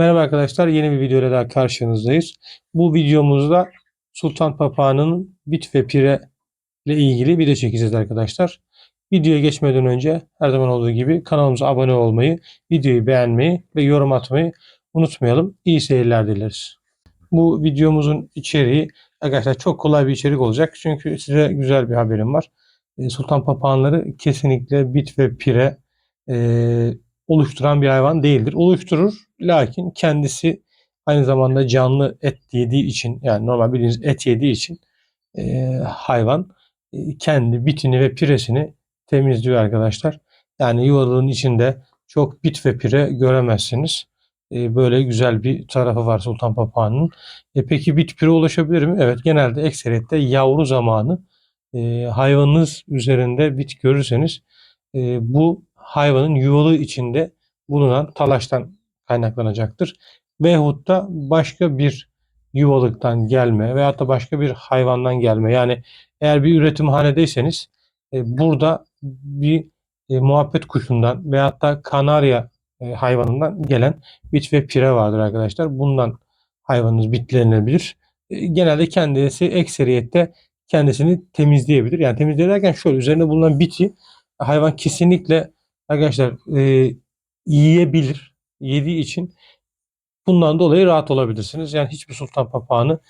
Merhaba arkadaşlar, yeni bir videoyla daha karşınızdayız. Bu videomuzda Sultan Papağanı'nın bit ve pire ile ilgili video çekeceğiz arkadaşlar. Videoya geçmeden önce her zaman olduğu gibi kanalımıza abone olmayı, videoyu beğenmeyi ve yorum atmayı unutmayalım. İyi seyirler dileriz. Bu videomuzun içeriği arkadaşlar çok kolay bir içerik olacak. Çünkü size güzel bir haberim var. E, Sultan papağanları kesinlikle bit ve pire e, oluşturan bir hayvan değildir. Oluşturur lakin kendisi aynı zamanda canlı et yediği için yani normal bildiğiniz et yediği için e, hayvan e, kendi bitini ve piresini temizliyor arkadaşlar. Yani yuvalığın içinde çok bit ve pire göremezsiniz. E, böyle güzel bir tarafı var sultan papağanının. E, peki bit pire ulaşabilir mi? Evet genelde ekseriyette yavru zamanı e, hayvanınız üzerinde bit görürseniz e, bu hayvanın yuvalığı içinde bulunan talaştan kaynaklanacaktır. Veyahut da başka bir yuvalıktan gelme veyahut da başka bir hayvandan gelme. Yani eğer bir üretimhanedeyseniz e, burada bir e, muhabbet kuşundan veyahut da kanarya e, hayvanından gelen bit ve pire vardır arkadaşlar. Bundan hayvanınız bitlenebilir. E, genelde kendisi ekseriyette kendisini temizleyebilir. Yani temizlerken şöyle üzerinde bulunan biti hayvan kesinlikle arkadaşlar e, yiyebilir. Yediği için bundan dolayı rahat olabilirsiniz. Yani hiçbir sultan papağanı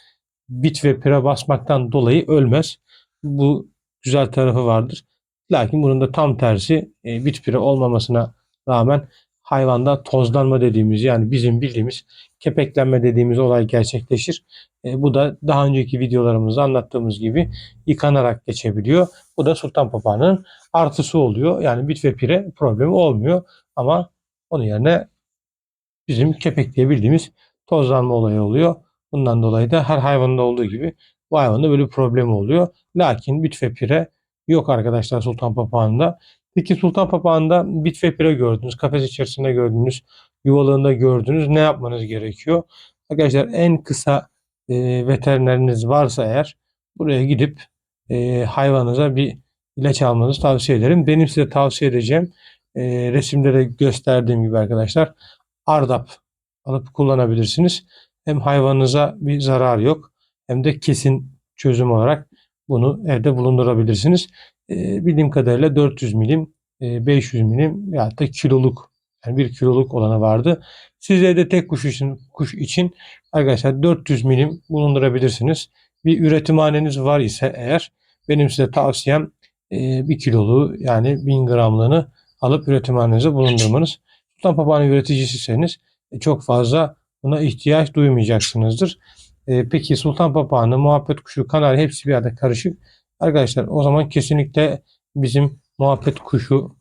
bit ve pire basmaktan dolayı ölmez. Bu güzel tarafı vardır. Lakin bunun da tam tersi e, bit pire olmamasına rağmen hayvanda tozlanma dediğimiz yani bizim bildiğimiz kepeklenme dediğimiz olay gerçekleşir. E, bu da daha önceki videolarımızda anlattığımız gibi yıkanarak geçebiliyor. Bu da sultan papağanının artısı oluyor. Yani bit ve pire problemi olmuyor ama onun yerine bizim kepek diye bildiğimiz tozlanma olayı oluyor. Bundan dolayı da her hayvanda olduğu gibi bu hayvanda böyle bir problemi oluyor. Lakin bit ve pire yok arkadaşlar sultan papağanında. Peki sultan papağanında bit ve pire gördünüz, kafes içerisinde gördünüz, yuvalığında gördünüz. Ne yapmanız gerekiyor? Arkadaşlar en kısa e, veterineriniz varsa eğer buraya gidip e, hayvanınıza bir ilaç almanızı tavsiye ederim. Benim size tavsiye edeceğim e, resimde de gösterdiğim gibi arkadaşlar Ardap alıp kullanabilirsiniz. Hem hayvanınıza bir zarar yok hem de kesin çözüm olarak bunu evde bulundurabilirsiniz. E, bildiğim kadarıyla 400 milim, e, 500 milim ya da kiloluk yani bir kiloluk olanı vardı. Siz evde tek kuş için, kuş için arkadaşlar 400 milim bulundurabilirsiniz. Bir üretimhaneniz var ise eğer benim size tavsiyem e, 1 kiloluğu yani 1000 gramlığını alıp üretimhanenize bulundurmanız. Sultan papağanı üreticisiyseniz e, çok fazla buna ihtiyaç duymayacaksınızdır. E, peki sultan papağanı, muhabbet kuşu, kanarya hepsi bir arada karışık. Arkadaşlar o zaman kesinlikle bizim muhabbet kuşu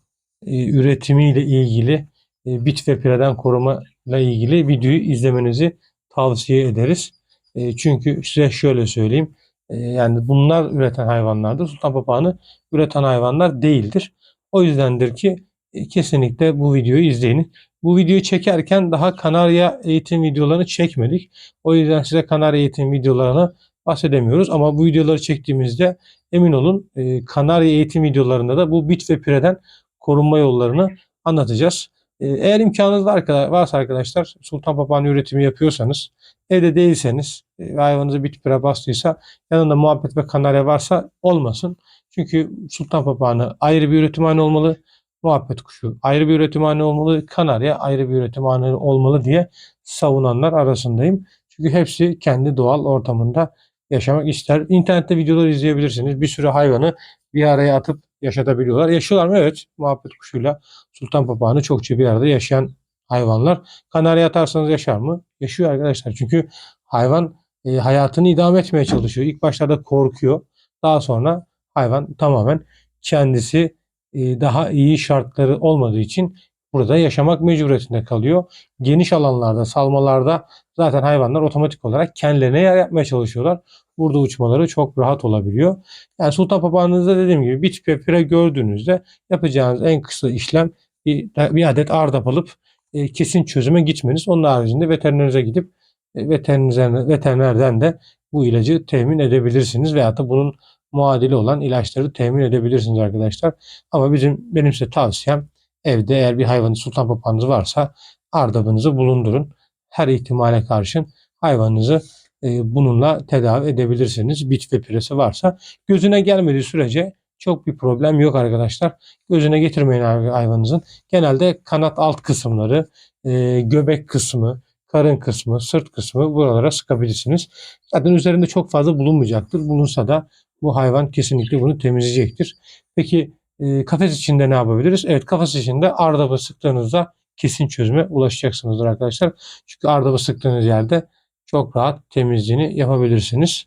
e, üretimiyle ilgili e, bit ve pireden koruma ile ilgili videoyu izlemenizi tavsiye ederiz. E, çünkü size şöyle söyleyeyim. E, yani bunlar üreten hayvanlardır. Sultan papağanı üreten hayvanlar değildir. O yüzdendir ki e, kesinlikle bu videoyu izleyin. Bu videoyu çekerken daha Kanarya eğitim videolarını çekmedik. O yüzden size Kanarya eğitim videolarını bahsedemiyoruz. Ama bu videoları çektiğimizde emin olun e, Kanarya eğitim videolarında da bu bit ve pireden korunma yollarını anlatacağız. E, eğer imkanınız varsa arkadaşlar sultan papağanı üretimi yapıyorsanız evde değilseniz ve hayvanınıza bit pire bastıysa yanında muhabbet ve kanarya varsa olmasın. Çünkü sultan papağanı ayrı bir üretimhane olmalı muhabbet kuşu ayrı bir üretimhane olmalı, kanarya ayrı bir üretimhane olmalı diye savunanlar arasındayım. Çünkü hepsi kendi doğal ortamında yaşamak ister. İnternette videolar izleyebilirsiniz. Bir sürü hayvanı bir araya atıp yaşatabiliyorlar. Yaşıyorlar mı? Evet. Muhabbet kuşuyla sultan papağanı çokça bir arada yaşayan hayvanlar. Kanarya atarsanız yaşar mı? Yaşıyor arkadaşlar. Çünkü hayvan e, hayatını idame etmeye çalışıyor. İlk başlarda korkuyor. Daha sonra hayvan tamamen kendisi e, daha iyi şartları olmadığı için burada yaşamak mecburiyetinde kalıyor. Geniş alanlarda, salmalarda zaten hayvanlar otomatik olarak kendilerine yer yapmaya çalışıyorlar. Burada uçmaları çok rahat olabiliyor. Yani sultan papağanınızda dediğim gibi bir tip pire gördüğünüzde yapacağınız en kısa işlem bir, bir adet ardap alıp e, kesin çözüme gitmeniz. Onun haricinde veterinerinize gidip e, veterinerden de bu ilacı temin edebilirsiniz. Veyahut da bunun muadili olan ilaçları temin edebilirsiniz arkadaşlar. Ama bizim benim size tavsiyem evde eğer bir hayvanı sultan papağanınız varsa ardabınızı bulundurun. Her ihtimale karşın hayvanınızı e, bununla tedavi edebilirsiniz. Bit ve piresi varsa gözüne gelmediği sürece çok bir problem yok arkadaşlar. Gözüne getirmeyin hay- hayvanınızın. Genelde kanat alt kısımları, e, göbek kısmı, karın kısmı, sırt kısmı buralara sıkabilirsiniz. Zaten üzerinde çok fazla bulunmayacaktır. Bulunsa da bu hayvan kesinlikle bunu temizleyecektir. Peki e, kafes içinde ne yapabiliriz? Evet kafes içinde ardabı sıktığınızda kesin çözüme ulaşacaksınızdır arkadaşlar. Çünkü ardabı sıktığınız yerde çok rahat temizliğini yapabilirsiniz.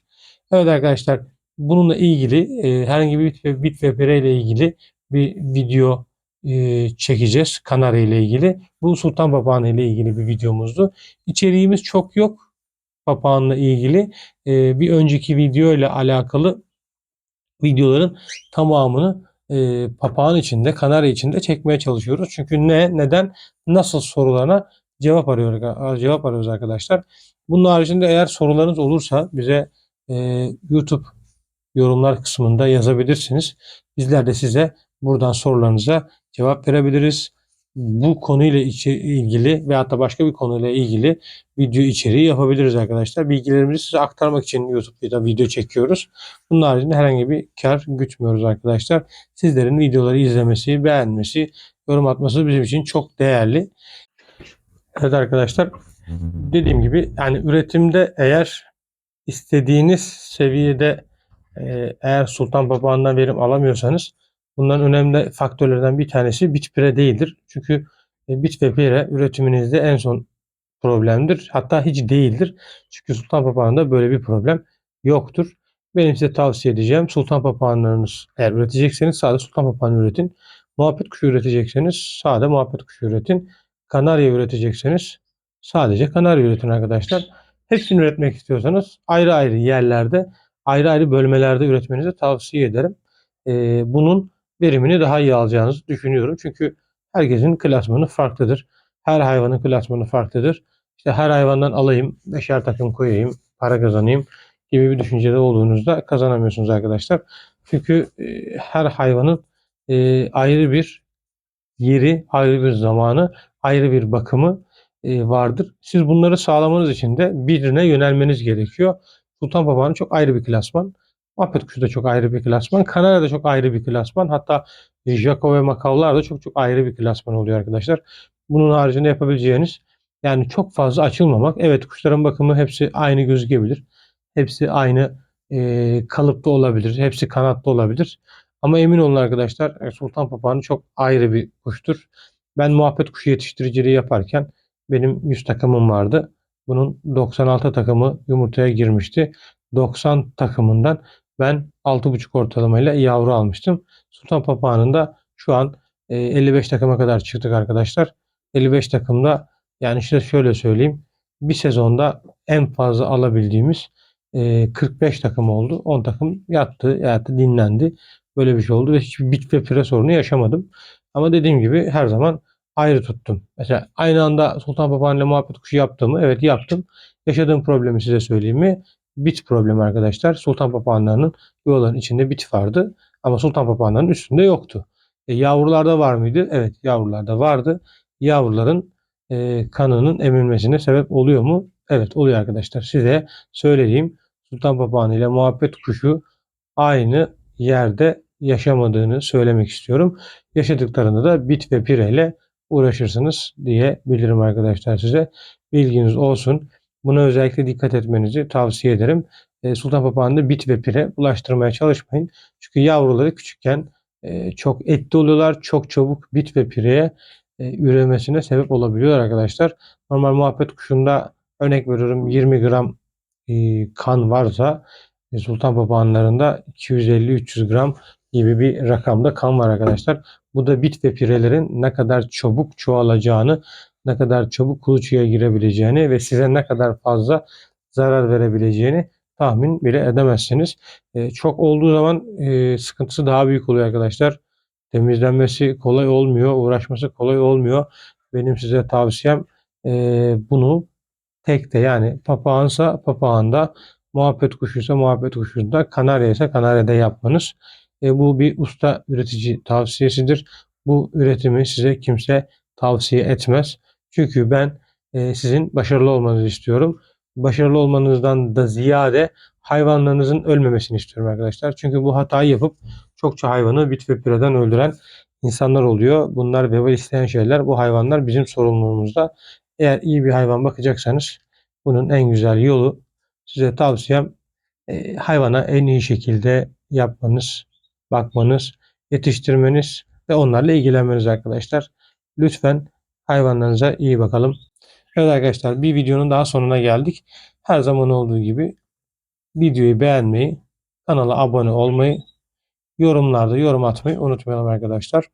Evet arkadaşlar bununla ilgili e, herhangi bir bit ve, bit ve pire ile ilgili bir video e, çekeceğiz. Kanarya ile ilgili. Bu Sultan Papağanı ile ilgili bir videomuzdu. İçeriğimiz çok yok papağanla ilgili. E, bir önceki video ile alakalı videoların tamamını e, papağan içinde, kanarya içinde çekmeye çalışıyoruz. Çünkü ne, neden, nasıl sorularına cevap arıyoruz, cevap arıyoruz arkadaşlar. Bunun haricinde eğer sorularınız olursa bize e, YouTube yorumlar kısmında yazabilirsiniz. Bizler de size buradan sorularınıza cevap verebiliriz. Bu konuyla ilgili veyahut da başka bir konuyla ilgili video içeriği yapabiliriz arkadaşlar. Bilgilerimizi size aktarmak için YouTube'da video çekiyoruz. Bunun haricinde herhangi bir kar gütmüyoruz arkadaşlar. Sizlerin videoları izlemesi, beğenmesi, yorum atması bizim için çok değerli. Evet arkadaşlar dediğim gibi yani üretimde eğer istediğiniz seviyede eğer Sultan Papağan'dan verim alamıyorsanız bunların önemli faktörlerden bir tanesi bit pire değildir. Çünkü e, bit ve pire üretiminizde en son problemdir. Hatta hiç değildir. Çünkü Sultan Papağan'da böyle bir problem yoktur. Benim size tavsiye edeceğim Sultan Papağanlarınız eğer üretecekseniz sade Sultan Papağanı üretin. Muhabbet kuşu üretecekseniz sade muhabbet kuşu üretin. Kanarya üretecekseniz sadece kanarya üretin arkadaşlar. Hepsini üretmek istiyorsanız ayrı ayrı yerlerde, ayrı ayrı bölmelerde üretmenizi tavsiye ederim. Ee, bunun verimini daha iyi alacağınızı düşünüyorum. Çünkü herkesin klasmanı farklıdır. Her hayvanın klasmanı farklıdır. İşte her hayvandan alayım, beşer takım koyayım, para kazanayım gibi bir düşüncede olduğunuzda kazanamıyorsunuz arkadaşlar. Çünkü e, her hayvanın e, ayrı bir yeri, ayrı bir zamanı, ayrı bir bakımı e, vardır. Siz bunları sağlamanız için de birine yönelmeniz gerekiyor. Sultan Papağanı çok ayrı bir klasman. Muhabbet kuşu da çok ayrı bir klasman. Kanarya da çok ayrı bir klasman. Hatta Jako ve Makavlar da çok çok ayrı bir klasman oluyor arkadaşlar. Bunun haricinde yapabileceğiniz yani çok fazla açılmamak. Evet kuşların bakımı hepsi aynı gözükebilir. Hepsi aynı e, kalıpta olabilir. Hepsi kanatta olabilir. Ama emin olun arkadaşlar e, Sultan Papağanı çok ayrı bir kuştur. Ben muhabbet kuşu yetiştiriciliği yaparken benim 100 takımım vardı. Bunun 96 takımı yumurtaya girmişti. 90 takımından ben 6,5 ortalamayla yavru almıştım. Sultan Papağanı'nda şu an e, 55 takıma kadar çıktık arkadaşlar. 55 takımda yani işte şöyle söyleyeyim. Bir sezonda en fazla alabildiğimiz e, 45 takım oldu. 10 takım yattı, yattı, dinlendi. Böyle bir şey oldu ve hiçbir bit ve pire sorunu yaşamadım. Ama dediğim gibi her zaman ayrı tuttum. Mesela aynı anda Sultan Papağan ile muhabbet kuşu yaptım mı? Evet yaptım. Yaşadığım problemi size söyleyeyim mi? Bit problemi arkadaşlar. Sultan papağanlarının yuvaların içinde bit vardı. Ama sultan papağanlarının üstünde yoktu. E, yavrularda var mıydı? Evet yavrularda vardı. Yavruların e, kanının emilmesine sebep oluyor mu? Evet oluyor arkadaşlar. Size söyleyeyim. Sultan papağanı ile muhabbet kuşu aynı yerde yaşamadığını söylemek istiyorum. Yaşadıklarında da bit ve pireyle uğraşırsınız diye bilirim arkadaşlar size. Bilginiz olsun. Buna özellikle dikkat etmenizi tavsiye ederim. E, Sultan Papağan'da bit ve pire bulaştırmaya çalışmayın. Çünkü yavruları küçükken e, çok etli oluyorlar. Çok çabuk bit ve pireye e, üremesine sebep olabiliyor arkadaşlar. Normal muhabbet kuşunda örnek veriyorum 20 gram kan varsa Sultan Papağanlarında 250-300 gram gibi bir rakamda kan var arkadaşlar. Bu da bit ve pirelerin ne kadar çabuk çoğalacağını, ne kadar çabuk kuluçuya girebileceğini ve size ne kadar fazla zarar verebileceğini tahmin bile edemezsiniz. E, çok olduğu zaman e, sıkıntısı daha büyük oluyor arkadaşlar. Temizlenmesi kolay olmuyor, uğraşması kolay olmuyor. Benim size tavsiyem e, bunu tekte yani papağansa papağanda, muhabbet kuşuysa muhabbet kuşunda, kanarya ise kanaryada yapmanız. E, bu bir usta üretici tavsiyesidir. Bu üretimi size kimse tavsiye etmez. Çünkü ben e, sizin başarılı olmanızı istiyorum. Başarılı olmanızdan da ziyade hayvanlarınızın ölmemesini istiyorum arkadaşlar. Çünkü bu hatayı yapıp çokça hayvanı bit ve püreden öldüren insanlar oluyor. Bunlar vebal isteyen şeyler. Bu hayvanlar bizim sorumluluğumuzda. Eğer iyi bir hayvan bakacaksanız bunun en güzel yolu size tavsiyem e, hayvana en iyi şekilde yapmanız, bakmanız, yetiştirmeniz ve onlarla ilgilenmeniz arkadaşlar. Lütfen hayvanlarınıza iyi bakalım. Evet arkadaşlar bir videonun daha sonuna geldik. Her zaman olduğu gibi videoyu beğenmeyi, kanala abone olmayı, yorumlarda yorum atmayı unutmayalım arkadaşlar.